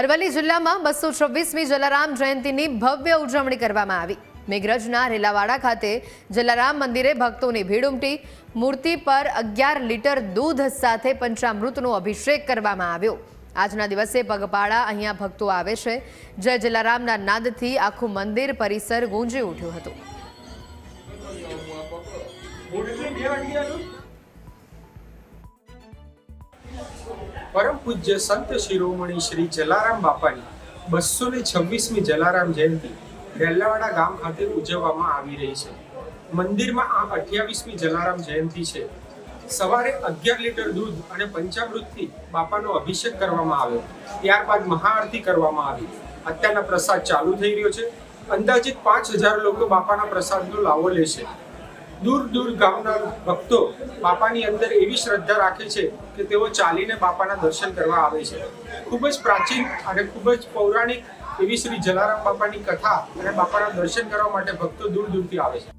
અરવલ્લી જિલ્લામાં બસો છવ્વીસમી જલારામ જયંતિની ભવ્ય ઉજવણી કરવામાં આવી. મેઘરજના રેલાવાડા ખાતે જલારામ મંદિરે ભક્તોની ભીડ ઉમટી. મૂર્તિ પર અગિયાર લીટર દૂધ સાથે પંચામૃતનો અભિષેક કરવામાં આવ્યો. આજના દિવસે પગપાળા અહીંયા ભક્તો આવે છે. જય જલારામના નાદથી આખું મંદિર પરિસર ગુંજી ઉઠ્યું હતું. પરમ પૂજ્ય સંત શિરોમણી શ્રી જલારામ બાપાની બસો ને છવ્વીસમી જલારામ જયંતિ ડેલાવાડા ગામ ખાતે ઉજવવામાં આવી રહી છે. મંદિરમાં આ અઠ્યાવીસમી જલારામ જયંતિ છે. સવારે અગિયાર લીટર દૂધ અને પંચામૃતથી બાપાનો અભિષેક કરવામાં આવ્યો. ત્યારબાદ મહાઆરતી કરવામાં આવી. અત્યારના પ્રસાદ ચાલુ થઈ રહ્યો છે. અંદાજિત પાંચ હજાર લોકો બાપાના પ્રસાદનો લાવો લેશે. દૂર દૂર ગામના ભક્તો બાપાની અંદર એવી શ્રદ્ધા રાખે છે કે તેઓ ચાલીને બાપાના દર્શન કરવા આવે છે. ખૂબ જ પ્રાચીન અને ખૂબ જ પૌરાણિક એવી શ્રી જલારામ બાપાની કથા અને બાપાના દર્શન કરવા માટે ભક્તો દૂર દૂરથી આવે છે.